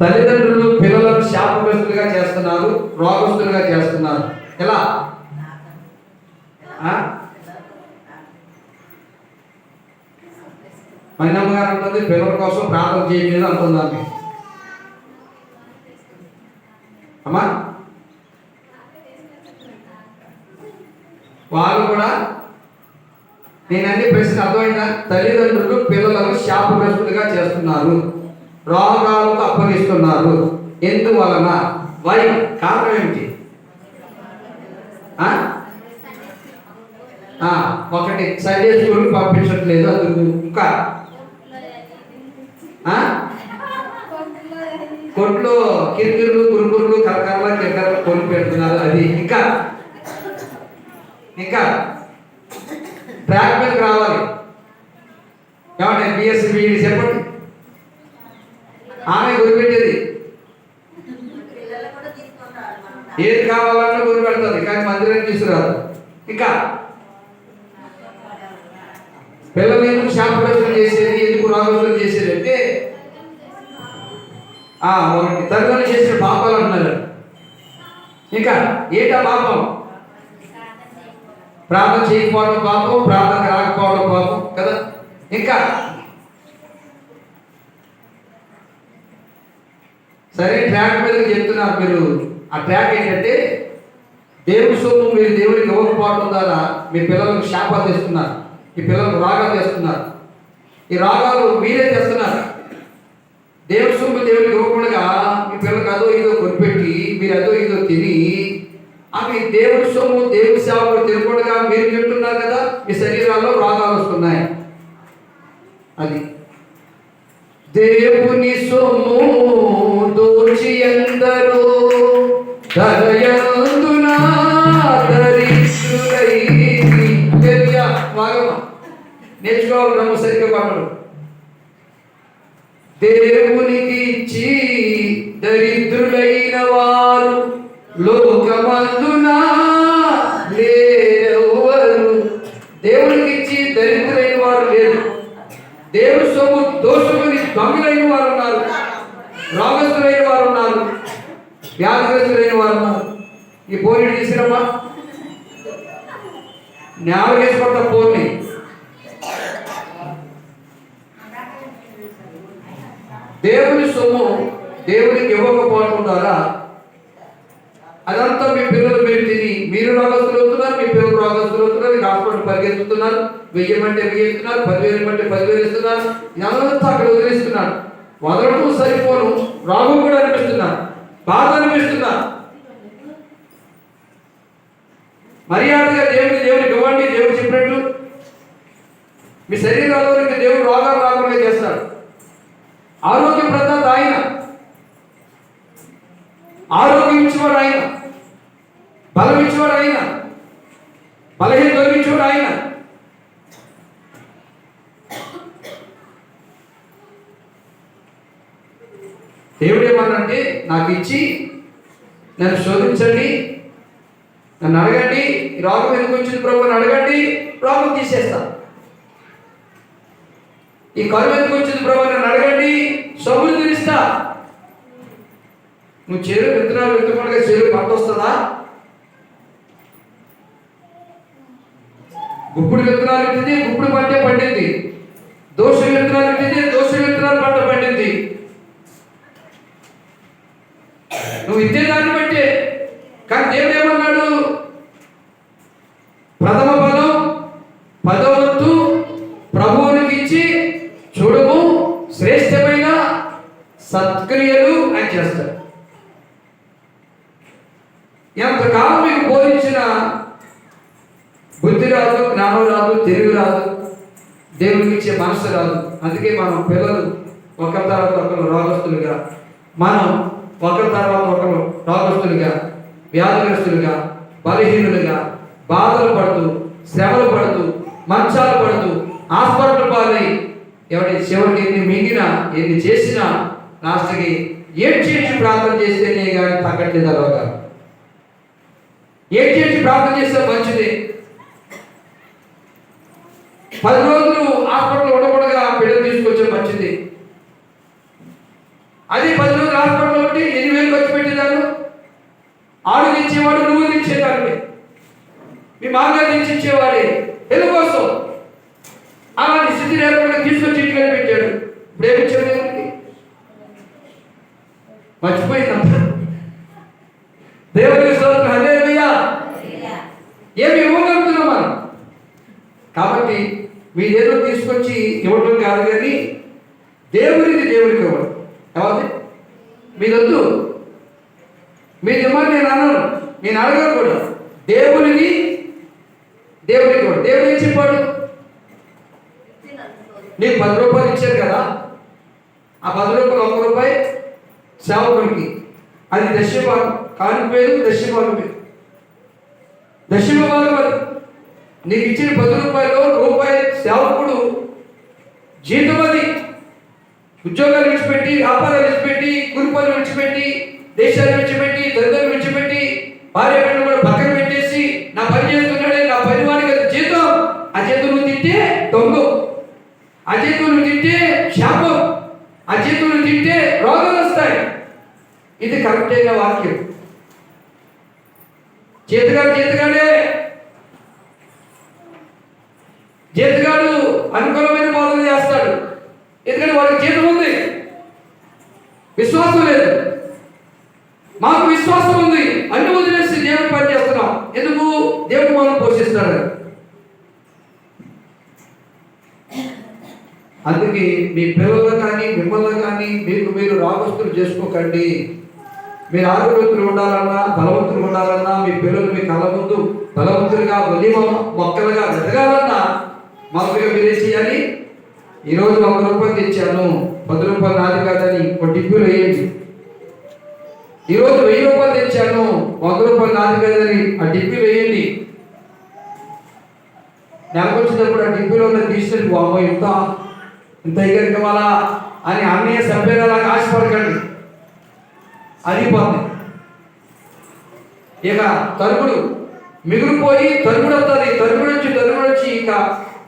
తల్లిదండ్రులు పిల్లలను శాపగ్రస్తులుగా చేస్తున్నారు రోగస్తులుగా చేస్తున్నారు. ఎలా? ఆ? మైనమ్మ గారు అంటుంది పిల్లల కోసం ప్రార్థన చేయలేదు అంటుంది అమ్మా? వాళ్ళు కూడా నేను అన్ని ప్రశ్న అర్థమైందా? తల్లిదండ్రులు పిల్లలను శాపగ్రస్తులుగా చేస్తున్నారు. రోగాలకు అప్పగిస్తున్నారు. ఎందువలన? వై కారణం ఏమిటి? ఒకటి సండే స్కూల్కి పంపించట్లేదు అందుకు ఇంకా? ఆ? కొట్లో కిరికిరులు కురుకురులు కరకరల కిరకరలు కొని పెడుతున్నారు అది ఇంకా? ఇంకా? ట్రాక్ మీద రావాలి. ఏమంటే బిఎస్సి ఆమె గురిపెట్టేది. ఏది కావాలన్నా గురి పెడుతుంది కానీ మందిరం తీసుకురాదు. ఇంకా పిల్లలు ఎందుకు శాపగ్రస్తం చేసేది ఎందుకు రోగగ్రస్తం చేసేది అంటే ఆ, ఒకటి తల్లిదండ్రులు చేసిన పాపాలు అంటున్నారు. ఇంకా ఏటా పాపం? ప్రార్థన చేయకపోవడం పాపం ప్రార్థన రాకపోవడం పాపం కదా? ఇంకా సరే ట్రాక్ మీద చెప్తున్నారు మీరు. ఆ ట్రాక్ ఏంటంటే దేవుడి సొమ్ము మీరు దేవుడికి ఇవ్వకపోవడం ద్వారా మీ పిల్లలకు శాపాలు తెస్తున్నారు. ఈ పిల్లలకు రాగాలు తెస్తున్నారు. ఈ రాగాలు మీరే తెస్తున్నారు. దేవుడి సొమ్ము దేవుడికి ఇవ్వకుండా మీ పిల్లలకు అదో ఇదో కొనిపెట్టి మీరు అదో ఇదో తిని అవి దేవుడి సొమ్ము దేవుడి సేవలు తినకుండా మీరు తింటున్నారు కదా మీ శరీరాల్లో రోగాలు వస్తున్నాయి. అది. దేవుని సొమ్ము దోచి ఎందరో దయయందున దరిద్రులై నేర్చుకోవాలి బ్రహ్మ సరిగ్గా పాటలు దేవునికి ఇచ్చి దరిద్రులైన వారు లోకమందునా లేరెవ్వరు దేవునికి ఇచ్చి దరిద్రులైన వారు లేరు దేవుడు సొమ్ము దోషుకుని దొంగలైన వారు ఉన్నారు రోగస్తులైన వారు ఉన్నారు వ్యాధిగ్రస్తులైన వారు ఈ పోనీ తీసిరమ్మా నేల వేసుకుంటా పోనీ దేవుని సొమ్ము దేవునికి ఇవ్వకపోవడం ద్వారా అదంతా మీ పిల్లలు మీరు తిని మీరు రోగస్తులు అవుతున్నారు మీ పిల్లలు రోగస్తులు అవుతున్నారు ఈ హాస్పిటల్ పరిగెత్తుతున్నారు వెయ్యి అంటే వెయ్యిస్తున్నారు పదివేలు అంటే పదివేలు ఇస్తున్నారు ఇదంతా అక్కడ వదిలిస్తున్నారు. వదలటం సరిపోను రోగం కూడా అనిపిస్తున్నారు. బాధ అనిపిస్తున్నారు మర్యాదగా దేవుడికి దేవుడికి ఇవ్వండి దేవుడు చెప్పినట్టు మీ శరీరాల్లోనికి దేవుడు రోగాలు రాకుండా చేస్తాడు. ఆరోగ్య ప్రదాత ఆయన. ఆరోగ్యం ఇచ్చేవాడు ఆయన. బలం ఇచ్చేవాడు ఆయన. బలహీన తొలగించేవాడు దేవుడు నాకు ఇచ్చి నన్ను శోధించండి నన్ను అడగండి రోగం ఎందుకు వచ్చింది ప్రభు అని అడగండి రోగం తీసేస్తా. ఈ కరువు ఎందుకు వచ్చింది ప్రభు నన్ను అడగండి సొమ్ములు తీరుస్తా. నువ్వు చేరు విత్తనాలు విత్తకుండా చేరు పంట వస్తుందా? గుప్పుడు విత్తనాలు విత్తింది గుప్పుడు పంటే పండింది. దోష విత్తనాలు విత్తింది దోష ఎంతకాలం మీకు బోధించిన బుద్ధి రాదు జ్ఞానం రాదు తెలివి రాదు దేవునికి ఇచ్చే మనసు రాదు. అందుకే మనం పిల్లలు ఒకరి తర్వాత ఒకరు రోగస్తులుగా మనం ఒకరి తర్వాత ఒకరు రోగస్తులుగా వ్యాధిగ్రస్తులుగా బలహీనులుగా బాధలు పడుతూ శ్రమలు పడుతూ మంచాలు పడుతూ హాస్పిటల్ పాలై ఎవరి చివరికి ఎన్ని మింగినా ఎన్ని చేసినా లాస్ట్కి ఏం చేసి ప్రార్థన చేస్తేనే కానీ తగ్గట్లేదు ఆ రోగాలు. ఏం చేసి ప్రార్థన చేస్తే మంచిది. పది రోజులు హాస్పిటల్ ఉండకూడగా బిడ్డ తీసుకొచ్చే మంచిది. అది పది రోజులు హాస్పిటల్ ఒకటి ఎన్ని వేలు ఖర్చు పెట్టేదాను ఆడు తెచ్చేవాడు నువ్వు తెచ్చేదాన్ని. మీ మామగారు తెచ్చిచ్చేవాడే. ఎందుకోసం అలాంటి స్థితి లేకుండా తీసుకొచ్చి ఇంటికి పెట్టాడు. ఇప్పుడు ఏమి ఇచ్చాడు దేవునికి? తీసుకొచ్చి ఇవ్వడం కాదు కానీ దేవుడికి దేవుడికి ఇవ్వడం ఎవరిది మీదొద్దు. మీరు ఇవ్వమని నేను అన్నాను నేను అడగను కూడా. దేవుడికి దేవుడికి ఇవ్వడం దేవుడు ఏం చెప్పాడు? నీకు పది రూపాయలు ఇచ్చారు కదా. ఆ పది రూపాయలు ఒక రూపాయి సేవకుడికి. అది దశభాగం కాని పేరు దశభాగం పేరు దశమ అది. నీకు ఇచ్చిన పది రూపాయలు రూపాయి సేవకుడు జీతం అది. ఉద్యోగాలు విడిచిపెట్టి వ్యాపారాలు విడిచిపెట్టి కూలి పనులు విడిచిపెట్టి దేశాలు విడిచిపెట్టి తల్లిదండ్రులు విడిచిపెట్టి భార్య బిడ్డలు కూడా పక్కన పెట్టేసి నా పని చేస్తున్నాడే నా పని వాడికి అది జీతం. ఆ జీతం నువ్వు తింటే దొంగ. ఆ జీతం నువ్వు తింటే శాపం. ఆ జీతం నువ్వు తింటే రోగాలు వస్తాయి. ఇది కరెక్ట్ అయిన వాక్యం. చేతగా చేతగానే అనుకూలమైన బోధన చేస్తాడు. ఎందుకంటే వాళ్ళకి జీతం ఉంది. విశ్వాసం లేదు. మాకు విశ్వాసం ఉంది. అన్ని వదిలేసి దేవుడు పని చేస్తున్నాం. ఎందుకు? దేవుడు మనం పోషిస్తాడు. అందుకే మీ పిల్లలు కానీ మిమ్మల్ని కానీ మీకు మీరు రాగస్తులు చేసుకోకండి. మీరు ఆరోగ్యవంతులు ఉండాలన్నా బలవంతులు ఉండాలన్నా మీ పిల్లలు మీ కళ ముందు బలవంతులుగా ఒలి మొక్కలుగా ఎదగాలన్నా మాకు మీరేం చేయాలి. ఈరోజు వంద రూపాయలు తెచ్చాను. పది రూపాయలు నాది కాదని ఒక డిబ్బులు వేయండి. ఈరోజు వెయ్యి రూపాయలు తెచ్చాను. వంద రూపాయలు నాది కాదని ఆ డిబ్బులు వేయండి. నెలకు వచ్చినప్పుడు ఆ డిబ్బులో ఉన్న తీసుకెళ్ళి బాబో ఇంత ఇంత ఎగరికి వాళ్ళ అని అన్నయ్య సభ్యులలాగా ఆశపడకండి. అది పోతుంది ఇక తరుగుడు మిగిలిపోయి తరుగుడు అవుతుంది తరుగుడు వచ్చి తరుగుడు వచ్చి ఇక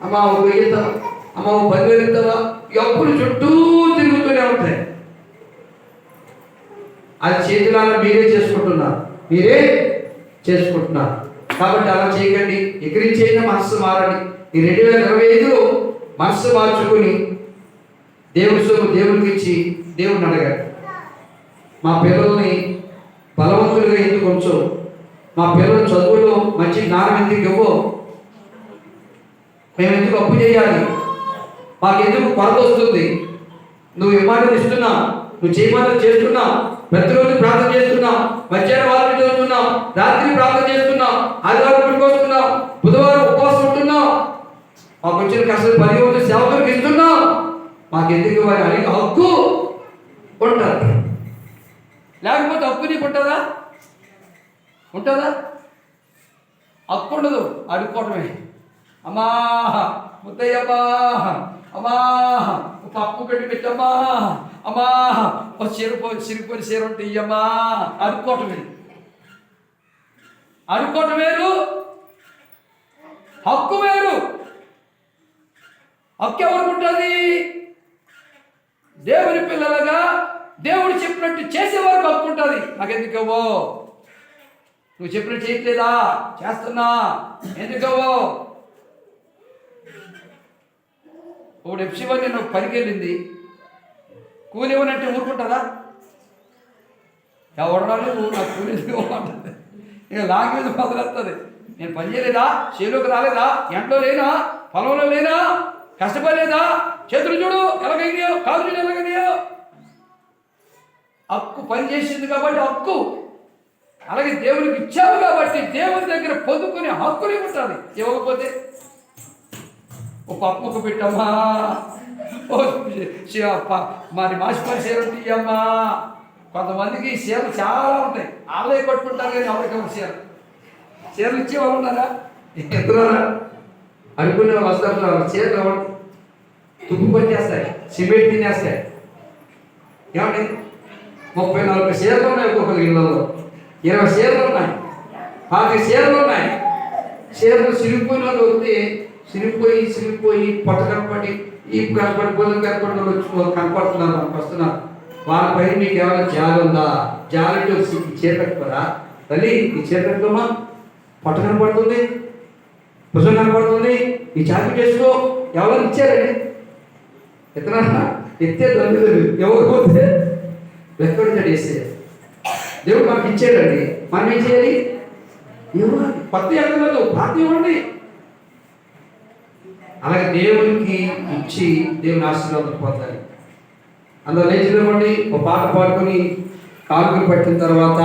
అమ్మ ఒక వెయ్యి ఇస్తావా అమ్మ ఒక పదివేలు ఇస్తావా ఎప్పుడు చుట్టూ తిరుగుతూనే ఉంటాయి. అది చేతులారా మీరే చేసుకుంటున్నారు. మీరే చేసుకుంటున్నారు. కాబట్టి అలా చేయకండి. ఎగిరించైనా మనస్సు మారండి. ఈ రెండు వేల ఇరవై ఐదులో మనస్సు మార్చుకుని దేవుడి సొమ్ము దేవుడికి ఇచ్చి దేవుడిని అడగాలి. మా పిల్లల్ని బలవంతులుగా ఎందుకు ఉంచు? మా పిల్లల చదువులో మంచి జ్ఞానం ఎందుకు ఇవ్వో? మేము ఎందుకు అప్పు చేయాలి? మాకు ఎందుకు కొరత వస్తుంది? నువ్వు ఇవ్వాలని ఇస్తున్నావు నువ్వు చేయమని చేస్తున్నావు ప్రతిరోజు ప్రార్థన చేస్తున్నావు మధ్యాహ్నం వారికి చదువుతున్నా రాత్రి ప్రార్థన చేస్తున్నావు ఆదివారం గుడికి బుధవారం ఉపవాసం ఉంటున్నావు మాకు వచ్చిన కష్టం పది రోజులు సేవకులకు ఇస్తున్నా మాకు ఎందుకు వారి అడిగి హక్కు ఉంటారు లేకపోతే హక్కు నీకు ఉంటుందా? ఉంటుందా? హక్కు ఉండదు అడుక్కోవటమే. అమ్మా ముద్దయ్యమ్మా అమ్మా ఒక అప్పు పెట్టి పెట్టమ్మా అమ్మా ఒక చెరుపు చిరిపోయిన చీర ఉంటే ఇయ్యమ్మా అనుకోవటమే అనుకోవటం వేరు. హక్కు వేరు. హక్కు ఎవరికి దేవుని పిల్లలుగా దేవుడు చెప్పినట్టు చేసేవారు హక్కు ఉంటుంది నాకెందుకవ్వో? నువ్వు చెప్పినట్టు చేయట్లేదా? చేస్తున్నా. ఎందుకవ్వో? ఒకడు ఎప్సివన్ నేను పనికెళ్ళింది. కూలి ఇవ్వనంటే ఊరుకుంటుందా ఎవడన్నా నువ్వు నాకు కూలి ఇవ్వమంటుంది ఇక లాగ్ మీద మొదలెత్తది. నేను పని చేయలేదా? చేలోకి రాలేదా? ఎంట్లో లేనా? పొలంలో లేనా? కష్టపడలేదా? చేతులు చూడు ఎలాగైనాయో కాలు చూడు ఎలాగైనాయో హక్కు పని చేసింది కాబట్టి హక్కు. అలాగే దేవునికి ఇచ్చావు కాబట్టి దేవుని దగ్గర పొందుకునే హక్కుని ఉంటుంది ఇవ్వకపోతే ఒక అప్పుకు పెట్టమ్మా ఓ శి- ప- మరి మాసిపడి సేవలు తీయమ్మా కొంతమందికి సేవలు చాలా ఉంటాయి. ఆలయ పట్టుకుంటారు కానీ ఎవరికి ఒక చీర చీరలు ఇచ్చే ఉన్నారా? ఎంతరా అనుకునే వస్తారు వాళ్ళ చీరలు ఎవరు తుప్పు పట్టేస్తాయి. సిమెంట్ తినేస్తాయి. ఏమండి? ముప్పై నలభై చీరలు ఉన్నాయి ఒక్కొక్కరి ఇళ్ళలో ఇరవై చీరలు ఉన్నాయి. పాతి చీరలు ఉన్నాయి. చీరలు సిరిగిపోయిన వాళ్ళు వస్తే చిరిగిపోయి సిరిగిపోయి పొట్ట కనపడి ఈ కనపడి బుధం కనపడి వాళ్ళు వచ్చి కనపడుతున్నారు మనకు వస్తున్నారు. వాళ్ళపై మీకు ఏమైనా జాలి ఉందా? జాలి వచ్చి ఈ తల్లి ఈ చీర పొట్ట కనపడుతుంది భుజం కనపడుతుంది ఈ జాకెట్ చేసుకో ఎవరైనా ఇచ్చారండి? ఎత్తనా ఎత్తే దొంగలు ఎవరు పోతే? వెక్కడిచాడు వేసే దేవుడు మనకి ఇచ్చాడండి మనం ఏం చేయాలి? ఇవ్వాలి. కొత్త ఎక్కలేదు పాత ఇవ్వండి. అలాగే దేవునికి ఇచ్చి దేవుని ఆశీర్వాదం పొందాలి. అందులో లేచి ఒక పాట పాడుకొని కాకులు పట్టిన తర్వాత